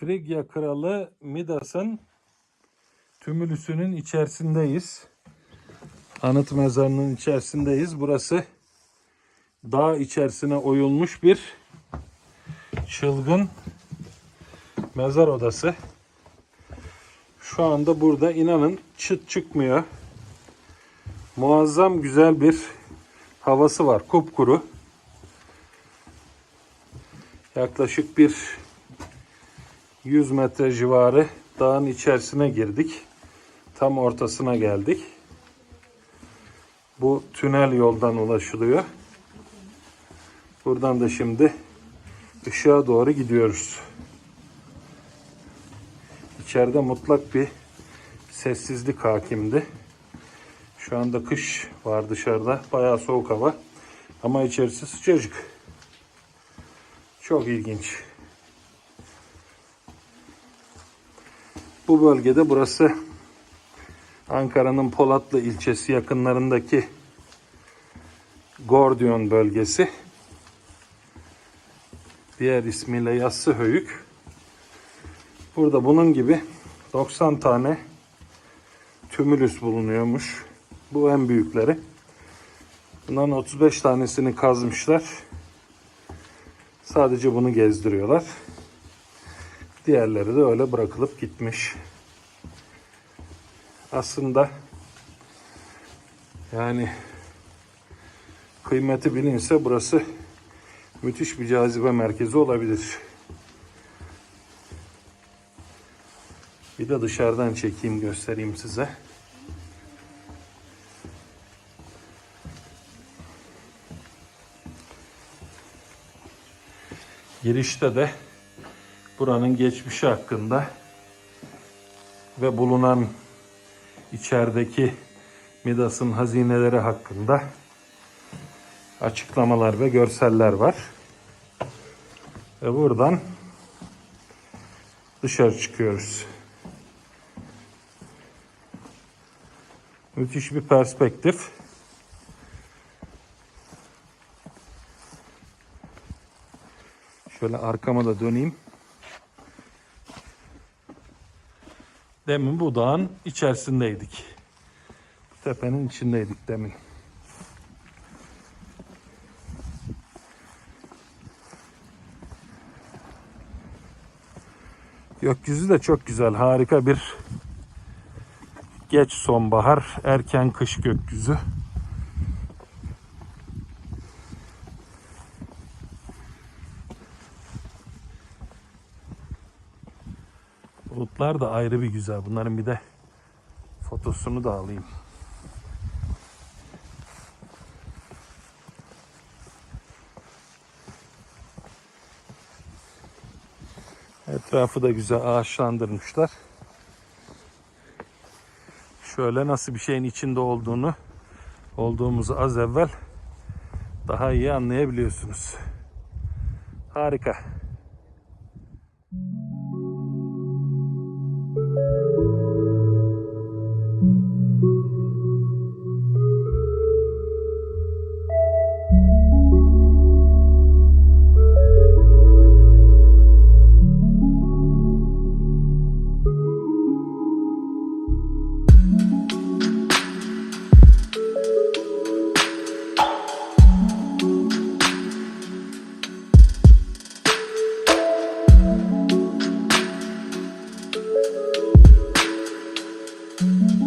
Frigya kralı Midas'ın tümülüsünün içerisindeyiz. Anıt mezarının içerisindeyiz. Burası dağ içerisine oyulmuş bir çılgın mezar odası. Şu anda burada inanın çıt çıkmıyor. Muazzam güzel bir havası var. Kupkuru. Yaklaşık bir 100 metre civarı dağın içerisine girdik. Tam ortasına geldik. Bu tünel yoldan ulaşılıyor. Buradan da şimdi ışığa doğru gidiyoruz. İçeride mutlak bir sessizlik hakimdi. Şu anda kış var dışarıda. Bayağı soğuk hava. Ama içerisi sıcacık. Çok ilginç. Bu bölgede burası Ankara'nın Polatlı ilçesi yakınlarındaki Gordiyon bölgesi. Diğer ismiyle Yassıhöyük. Burada bunun gibi 90 tane tümülüs bulunuyormuş. Bu en büyükleri. Bunların 35 tanesini kazmışlar. Sadece bunu gezdiriyorlar. Diğerleri de öyle bırakılıp gitmiş. Aslında yani kıymeti bilinse burası müthiş bir cazibe merkezi olabilir. Bir de dışarıdan çekeyim göstereyim size. Girişte de buranın geçmişi hakkında ve bulunan içerideki Midas'ın hazineleri hakkında açıklamalar ve görseller var. Ve buradan dışarı çıkıyoruz. Müthiş bir perspektif. Şöyle arkama da döneyim. Demin bu dağın içerisindeydik. Tepenin içindeydik demin. Gökyüzü de çok güzel. Harika bir geç sonbahar, erken kış gökyüzü. Bulutlar da ayrı bir güzel. Bunların bir de fotosunu da alayım. Etrafı da güzel ağaçlandırmışlar. Şöyle nasıl bir şeyin içinde olduğunu olduğumuzu az evvel daha iyi anlayabiliyorsunuz. Harika. Música